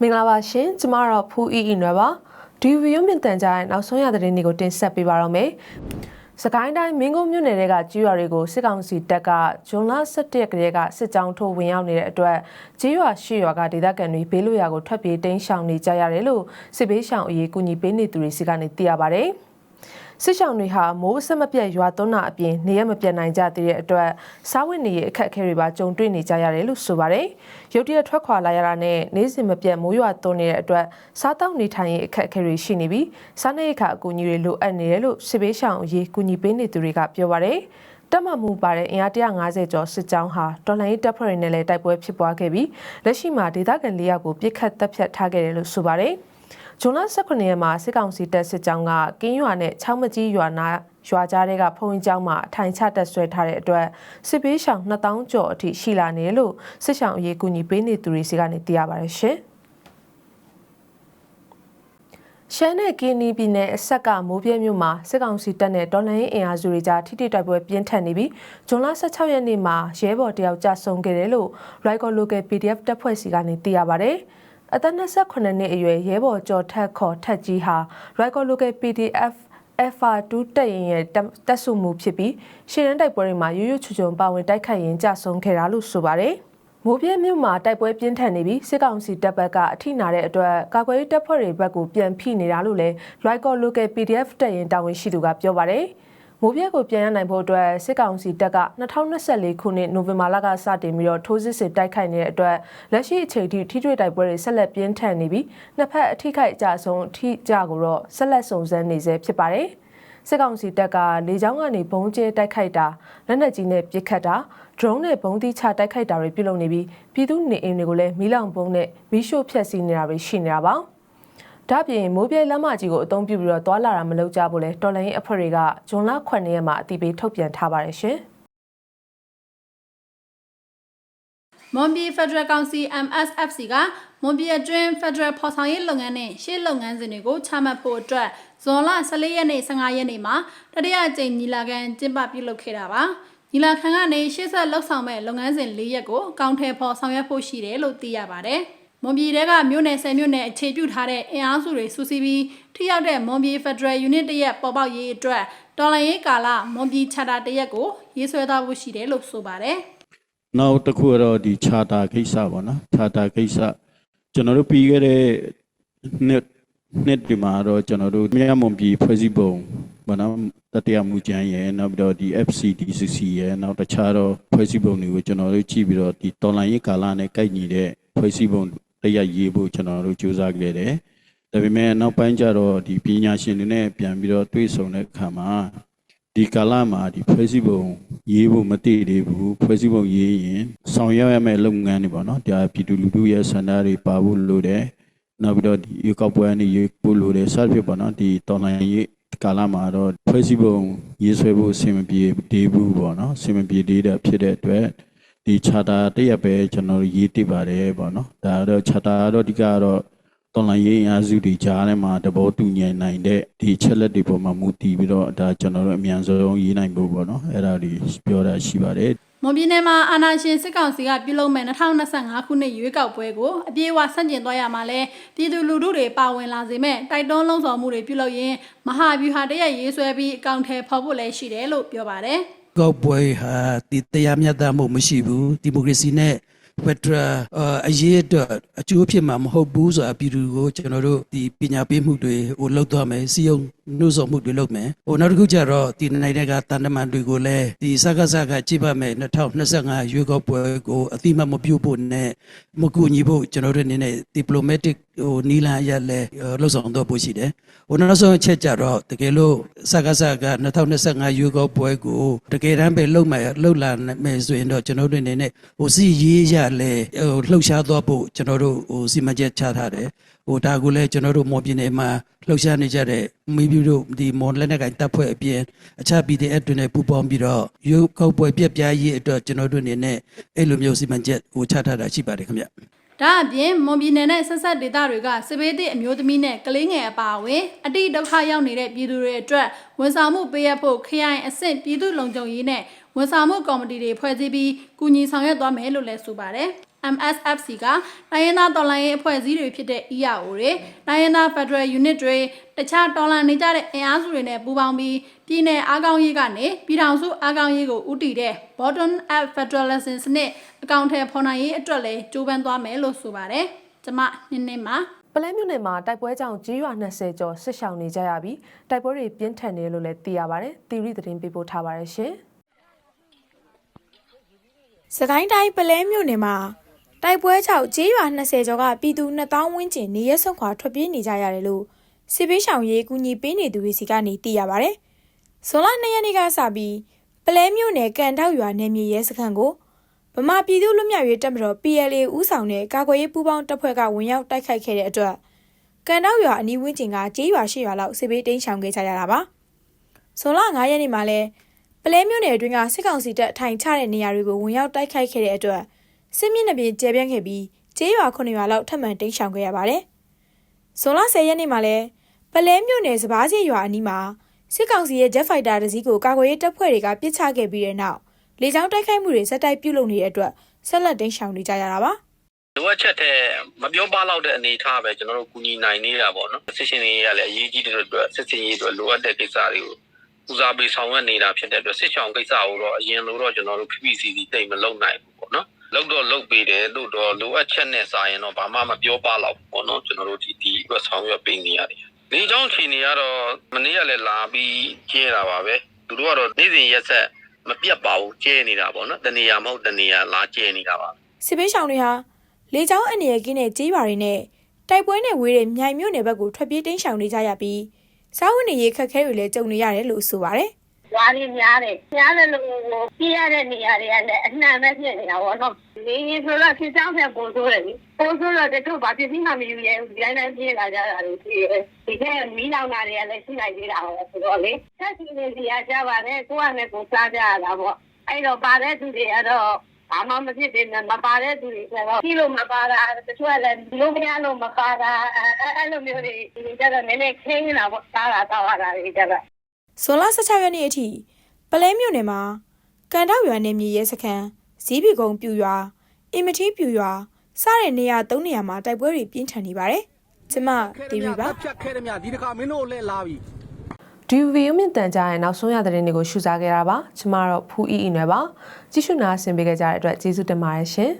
မင်္ဂလာပါရှင်ကျမတော့ဖူးအီအီနွယ်ပါဒီဗီဒီယိုမြင့်တန်ကြတဲ့နောက်ဆုံးရသတင်းတွေကိုတင်ဆက်ပေးပါတော့မယ်စကိုင်းတိုင်းမင်းကုန်းမြို့နယ်တွေကကြီးရွာတွေကိုစစ်ကောင်စီတပ်ကဇွန်လ17ရက်ကလေးကစစ်ကြောင်းထိုးဝင်ရောက်နေတဲ့အတွက်ကြီးရွာရှိရွာကဒေသခံတွေဘေးလွတ်ရာကိုထွက်ပြေးတိမ်းရှောင်နေကြရတယ်လို့စစ်ဘေးရှောင်အရေးကူညီပေးနေသူတွေစီကနေသိရပါဗျ။ စစ်ဆောင်တွေဟာမိုးဆက်မပြတ်ရွာသွန်းတာအပြင်နေရမပြတ်နိုင်ကြသေးတဲ့အတွက်စားဝတ်နေရေးအခက်အခဲတွေပါကြုံတွေ့နေကြရတယ်လို့ဆိုပါတယ်။ရုတ်တရက်ထွက်ခွာလာရတာနဲ့နေစဉ်မပြတ်မိုးရွာသွန်းနေတဲ့အတွက်စားတောက်နေထိုင်ရေးအခက်အခဲတွေရှိနေပြီးစားနပ်ရိက္ခာအကူအညီတွေလိုအပ်နေတယ်လို့စစ်ဘေးရှောင်အရေးကူညီပေးနေသူတွေကပြောပါတယ်။တက်မှတ်မှုပါတဲ့အင်အား150ကျော်စစ်ကြောင်းဟာတော်လှန်ရေးတပ်ဖွဲ့တွေနဲ့လည်းတိုက်ပွဲဖြစ်ပွားခဲ့ပြီးလက်ရှိမှာဒေသခံ၄ယောက်ကိုပြစ်ခတ်တပ်ဖြတ်ထားခဲ့တယ်လို့ဆိုပါတယ်။ ဇွန်လ18ရက်မှာစစ်ကောင်စီတပ်စစ်ကြောင်းကကင်းရွာနဲ့ချောင်းမကြီးရွာနာရွာကြားတွေကဖုံးကျောင်းမှာအထိုင်ချတက်ဆွဲထားတဲ့အတွက်စစ်ပေးရှောင်2000ကျော်အထိရှိလာနေလို့စစ်ရှောင်အရေးကူညီပေးနေသူတွေစီကနေသိရပါတယ်ရှင်ရှမ်းနဲ့ကင်းနီပြည်နယ်အဆက်ကမိုးပြဲမြို့မှာစစ်ကောင်စီတပ်နဲ့ဒေါ်လာရင်းအင်အားစုတွေကြားထိထိတိုက်ပွဲပြင်းထန်နေပြီးဇွန်လ16ရက်နေ့မှာရဲဘော်တယောက်ကြာဆုံးခဲ့တယ်လို့ Rico Local PDF တပ်ဖွဲ့စီကနေသိရပါတယ်။ အသက်28နှစ်အရွယ်ရဲဘော်ကျော်ထက်ခေါ်ထက်ကြီးဟာ Rico Local PDF FR2 တက်ရင်ရဲ့တက်ဆုမှုဖြစ်ပြီးရှင်းတန်းတိုက်ပွဲတွေမှာရွရွချွချွန်ပါဝင်တိုက်ခိုက်ရင်ကြဆုံးခဲ့တာလို့ဆိုပါတယ်။မိုးပြဲမြို့မှာတိုက်ပွဲပြင်းထန်နေပြီးစစ်ကောင်စီတပ်ဘက်ကအထိနာတဲ့အတွက်ကာကွယ်ရေးတပ်ဖွဲ့တွေဘက်ကိုပြန်ဖိနေတာလို့လည်း Rico Local PDF တက်ရင်တာဝန်ရှိသူကပြောပါတယ်။ မိုးပြဲကိုပြန်ရနိုင်ဖို့အတွက်စစ်ကောင်စီတပ်က2024ခုနှစ်နိုဝင်ဘာလကစတင်ပြီးတော့ထိုးစစ်ဆင်တိုက်ခိုက်နေတဲ့အတွက်လက်ရှိအချိန်ထိထိတွေ့တိုက်ပွဲတွေဆက်လက်ပြင်းထန်နေပြီးနှစ်ဖက်အထိခိုက်အကြဆုံးအထိကြကိုတော့ဆက်လက်စုံစမ်းနေဆဲဖြစ်ပါတယ်။စစ်ကောင်စီတပ်ကလေကြောင်းကနေဘုံကျဲတိုက်ခိုက်တာလက်နက်ကြီးနဲ့ပစ်ခတ်တာ drone နဲ့ဘုံတိချတိုက်ခိုက်တာတွေပြုလုပ်နေပြီးပြည်သူနေအိမ်တွေကိုလည်းမီးလောင်ဘုံနဲ့မီးရှို့ဖျက်ဆီးနေတာတွေရှိနေတာပါ။ ဒါ့အပြင်မိုးပြဲလမ်းမကြီးကိုအသုံးပြုပြီးတော့သွာလာတာမလုပ်ကြဘူးလေတော်လိုင်းရေးအဖွဲ့တွေကဇွန်လ9ရက်မှာအတိပေးထုတ်ပြန်ထားပါတယ်ရှင်မွန်ပြည်ဖက်ဒရယ်ကောင်စီ MSFC ကမွန်ပြည်အတွင်းဖက်ဒရယ်ဖော်ဆောင်ရေးလုပ်ငန်းနဲ့ရှေ့လုပ်ငန်းစဉ်တွေကိုချမှတ်ဖို့အတွက်ဇွန်လ14ရက်နေ့15ရက်နေ့မှာတတိယအကြိမ်ညီလာခံကျင်းပပြုလုပ်ခဲ့တာပါညီလာခံကနေရှေ့ဆက်လှုပ်ဆောင်မဲ့လုပ်ငန်းစဉ်၄ရက်ကိုအကောင့်ထဲပေါ်ဆောင်ရွက်ဖို့ရှိတယ်လို့သိရပါတယ်။ မွန်ပြည်တဲကမြို့နယ်ဆယ်မြို့နယ်အခြေပြုထားတဲ့အင်အားစုတွေစုစည်းပြီးထိရောက်တဲ့မွန်ပြည်ဖက်ဒရယ်ယူနစ်တရက်ပေါ်ပေါက်ရေးအတွက်တော်လှန်ရေးကာလမွန်ပြည်ချာတာတရက်ကိုရေးဆွဲသွားဖို့ရှိတယ်လို့ဆိုပါတယ်။နောက်တစ်ခုကတော့ဒီချာတာကိစ္စပေါ့နော်။ချာတာကိစ္စကျွန်တော်တို့ပြီးခဲ့တဲ့နှစ်နှစ်ဒီမှာတော့ကျွန်တော်တို့မြတ်မွန်ပြည်ဖွဲ့စည်းပုံဘာနော်တတရားမူကြမ်းရဲ့နောက်ပြီးတော့ဒီ FCDCC ရဲ့နောက်တခြားတော့ဖွဲ့စည်းပုံတွေကိုကျွန်တော်တို့ကြည့်ပြီးတော့ဒီတော်လိုင်းရေးကာလနဲ့ကိုက်ညီတဲ့ဖွဲ့စည်းပုံ တရားရေးဖို့ကျွန်တော်တို့ကြိုးစားခဲ့တယ်။ဒါပေမဲ့နောက်ပိုင်းကျတော့ဒီပညာရှင်တွေနဲ့ပြန်ပြီးတော့တွေ့ဆုံတဲ့အခါမှာဒီကာလမှာဒီဖွဲ့စည်းပုံရေးဖို့မတည်သေးဘူးဖွဲ့စည်းပုံရေးရင်ဆောင်ရွက်ရမယ့်လုပ်ငန်းတွေပေါ့နော်ဒါပြည်သူလူထုရဲ့ဆန္ဒတွေပါဖို့လိုတယ်နောက်ပြီးတော့ဒီရေကောက်ပွဲနဲ့ရေပို့လိုတယ်စသဖြင့်ပေါ့နော်ဒီတော်လိုင်းရေးကာလမှာတော့ဖွဲ့စည်းပုံရေးဆွဲဖို့အဆင်မပြေသေးဘူးပေါ့နော်အဆင်မပြေသေးတဲ့ဖြစ်တဲ့အတွက် ဒီ charter တရက်ပဲကျွန်တော်ရေးတည်ပါတယ်ပေါ့နော်ဒါတော့ charter တော့အဓိကတော့တွန်လိုင်းရေးအားစုတွေကြားထဲမှာတဘောတူညီနိုင်တဲ့ဒီချက်လက်တွေပေါ်မှာမူတည်ပြီးတော့ဒါကျွန်တော်တို့အမြန်ဆုံးရေးနိုင်ဖို့ပေါ့နော်အဲ့ဒါတွေပြောတာရှိပါတယ်မွန်ပြည်နယ်မှာအာဏာရှင်စစ်ကောင်စီကပြုလုပ်မဲ့2025ခုနှစ်ရွေးကောက်ပွဲကိုအပြေအဝဆန့်ကျင်သွားရမှာလဲပြည်သူလူထုတွေပါဝင်လာစေမဲ့တိုက်တွန်းလုံးဆောင်မှုတွေပြုလုပ်ရင်းမဟာဗျူဟာတရက်ရေးဆွဲပြီးအကောင့်ထဲဖော်ဖို့လည်းရှိတယ်လို့ပြောပါတယ်။ ကောက်ပွဲဟာဒီတရားမျှတမှုမရှိဘူးဒီမိုကရေစီနဲ့ဖက်ဒရယ်အရေးအတွက်အကျိုးဖြစ်မှာမဟုတ်ဘူးဆိုတာပြည်သူကိုကျွန်တော်တို့ဒီပညာပေးမှုတွေဟိုလုပ်သွားမယ်စီယုံ နှုတ်ဆော်မှုတွေလုပ်မယ်ဟိုနောက်တစ်ခုကျတော့ဒီနိုင်ငံကတန်တမန်တွေကိုလည်းဒီစကားစကားကြည့်ပါမယ်2025ရွေးကောက်ပွဲကိုအတိမတ်မပြုတ်ဖို့နဲ့မကူညီဖို့ကျွန်တော်တို့အနေနဲ့ diplomatic ဟိုနီလာရလဲလှုပ်ဆောင်တော့ဖို့ရှိတယ်ဟိုနောက်ဆုံးအချက်ကြတော့တကယ်လို့စကားစကား2025ရွေးကောက်ပွဲကိုတကယ်တမ်းပဲလှုပ်မယ်လှုပ်လာမယ်ဆိုရင်တော့ကျွန်တော်တို့အနေနဲ့ဟိုစီရေးရလဲဟိုလှုပ်ရှားသွားဖို့ကျွန်တော်တို့ဟိုစီမံချက်ချထားတယ် ဟိုဒါကိုလည်းကျွန်တော်တို့မော်ပြည်နယ်မှာလှုပ်ရှားနေကြတဲ့မိပြတို့ဒီမော်လက်နက်ကင်တပ်ဖွဲ့အပြင်အခြား PDF တွေနဲ့ပူးပေါင်းပြီးတော့ရုပ်ကောက်ပွဲပြက်ပြားရေးအတွက်ကျွန်တော်တို့အနေနဲ့အဲ့လိုမျိုးစီမံချက်ဟိုချထားတာရှိပါတယ်ခင်ဗျဒါအပြင်မွန်ပြည်နယ်နဲ့ဆက်ဆက်ဒေသတွေကစစ်ဘေးသည့်အမျိုးသမီးနဲ့ကလေးငယ်အပါအဝင်အတိဒုက္ခရောက်နေတဲ့ပြည်သူတွေအတွက်ဝန်ဆောင်မှုပေးရဖို့ခရိုင်အဆင့်ပြည်သူလုံခြုံရေးနဲ့ဝန်ဆောင်မှုကော်မတီတွေဖွဲ့စည်းပြီးကူညီဆောင်ရွက်သွားမယ်လို့လည်းဆိုပါတယ်။ MSFC ကတိုင်းရင်းသားတော်လှန်ရေးအဖွဲ့အစည်းတွေဖြစ်တဲ့ EAO တွေတိုင်းရင်းသား Federal Unit တွေတခြားတော်လှန်နေကြတဲ့အင်အားစုတွေနဲ့ပူးပေါင်းပြီးပြည်내အားကောင်းရေးကနေပြည်ထောင်စုအားကောင်းရေးကိုဦးတည်တဲ့ Bottom Up Federalism စနစ်အကောင့်ထဲဖော်နိုင်ရေးအတွက်လည်းကြိုးပမ်းသွားမယ်လို့ဆိုပါတယ်။ကျမနင်းနေမှာပလဲမြို့နယ်မှာတိုက်ပွဲကြောင့်ကြေးရွာ20ကျော်ဆစ်ဆောင်နေကြရပြီးတိုက်ပွဲတွေပြင်းထန်နေလို့လည်းသိရပါတယ်။တီရီသတင်းပေးပို့ထားပါတယ်ရှင်။စကိုင်းတိုင်းပလဲမြို့နယ်မှာ တိုက်ပွဲကြောင့်ကျေးရွာ20ကျော်ကပြည်သူ2000ဝန်းကျင်နေရက်ဆုံးခွာထွက်ပြေးနေကြရတယ်လို့စစ်ပေးဆောင်ရေးကူညီပေးနေသူတွေစီကနေသိရပါဗျ။ဇွန်လ2ရက်နေ့ကစပြီးပလဲမြို့နယ်ကန်တောက်ရွာနယ်မြေရဲစခန်းကိုဗမာပြည်သူ့လူမျိုးရေးတပ်မတော် PLA ဦးဆောင်တဲ့ကာကွယ်ရေးပူးပေါင်းတပ်ဖွဲ့ကဝင်ရောက်တိုက်ခိုက်ခဲ့တဲ့အတွက်ကန်တောက်ရွာအနီးဝန်းကျင်ကကျေးရွာ၈ရွာလောက်စစ်ပေးတိမ်းရှောင်ခဲ့ကြရတာပါ။ဇွန်လ9ရက်နေ့မှာလဲပလဲမြို့နယ်အတွင်းကစစ်ကောင်စီတပ်ထိုင်ချတဲ့နေရာတွေကိုဝင်ရောက်တိုက်ခိုက်ခဲ့တဲ့အတွက် စစ်မျက်နှာပြင်ကျဲပြန့်ခဲ့ပြီးကျေးရွာ9ရွာလောက်ထပ်မံတိမ်းရှောင်ခဲ့ရပါတယ်။ဇွန်လ10ရက်နေ့မှာလဲပလဲမြို့နယ်စပားစီရွာအနီးမှာစစ်ကောင်စီရဲ့ Jet Fighter တစ်စီးကိုကာကွယ်ရေးတပ်ဖွဲ့တွေကပစ်ချခဲ့ပြီးတဲ့နောက်လေကြောင်းတိုက်ခိုက်မှုတွေစက်တိုက်ပြုလုပ်နေတဲ့အတွက်ဆက်လက်တိမ်းရှောင်နေကြရတာပါ။လိုအပ်ချက်တဲ့မပြောပါတော့တဲ့အနေအထားပဲကျွန်တော်တို့ကူညီနိုင်နေတာပေါ့နော်စစ်ရှင်တွေရလည်းအရေးကြီးတဲ့အတွက်စစ်စင်ရေးအတွက်လိုအပ်တဲ့ကိစ္စတွေကိုဦးစားပေးဆောင်ရွက်နေတာဖြစ်တဲ့အတွက်စစ်ချောင်းကိစ္စကိုတော့အရင်လိုတော့ကျွန်တော်တို့ PPCC တိတ်မလုံနိုင်ဘူးပေါ့နော် လောက်တော့လောက်ပေးတယ်လို့တော့လိုအပ်ချက်နဲ့စာရင်တော့ဘာမှမပြောပါတော့ဘူးပေါ့နော်ကျွန်တော်တို့ဒီဒီအတွက်ဆောင်ရွက်ပေးနေရတယ်ဒီကြောင့်ချိန်နေရတော့မနေ့ကလည်းလာပြီးကျဲတာပါပဲသူတို့ကတော့နေ့စဉ်ရက်ဆက်မပြတ်ပါဘူးကျဲနေတာပေါ့နော်တနေရာမဟုတ်တနေရာလာကျဲနေတာပါစစ်ပေးဆောင်တွေဟာလေကြောင်းအနေရကင်းတဲ့ကြေးပါတွေနဲ့တိုက်ပွဲနဲ့ဝေးတဲ့မြိုင်မြို့နယ်ဘက်ကိုထွက်ပြေးတိမ်းရှောင်နေကြရပြီးစားဝတ်နေရေးခက်ခဲတွေလည်းကြုံနေရတယ်လို့ဆိုပါတယ်။ လေးများတယ်။များတယ်လို့ကိုပြရတဲ့နေရာတွေကလည်းအနှံ့ပဲဖြစ်နေတာပေါ့နော်။လေရင်ဆိုတော့စစ်ကြောင်းဆက်ပို့ဆိုးတယ်လေ။ပို့ဆိုးတော့တချို့ဘာဖြစ်ပြီးမှမယူရဲဘူး။ဒီတိုင်းတိုင်းပြေးလာကြတာတွေရှိတယ်။ဒီကမီးလောင်တာတွေကလည်းရှိနိုင်သေးတာပေါ့ဆိုတော့လေ။ဆက်စီနေစီရကြပါနဲ့ကိုကလည်းကိုစားကြရတာပေါ့။အဲ့တော့ပါတဲ့သူတွေကတော့ဘာမှမဖြစ်သေးနဲ့မပါတဲ့သူတွေကျတော့ပြီးလို့မပါတာတချို့ကလည်းဒီလိုမရလို့မပါတာအဲအဲ့လိုမျိုးတွေဒီကြတော့နည်းနည်းခင်းနေတာပေါ့စားတာတောက်ရတာတွေကြတော့။ ဇွန်လ16ရက်နေ့အထိပလဲမြို့နယ်မှာကန်တောက်ရွာနယ်မြေရဲစခန်းဇီးပီကုံပြူရွာအင်မတီပြူရွာစတဲ့နေရာ၃နေရာမှာတိုက်ပွဲတွေပြင်းထန်နေပါတယ်။ကျမတီရီပါဖြတ်ခဲ့တယ်မြဒီတခါမင်းတို့လည်းလာပြီဒီဗီယိုမြင့်တန်ကြားရဲ့နောက်ဆုံးရသတင်းတွေကိုရှုစားခဲ့တာပါကျမတော့ဖူးအီအီနယ်ပါကြည့်ရှုနာဆင်ပေးကြတဲ့အတွက်ကျေးဇူးတင်ပါတယ်ရှင်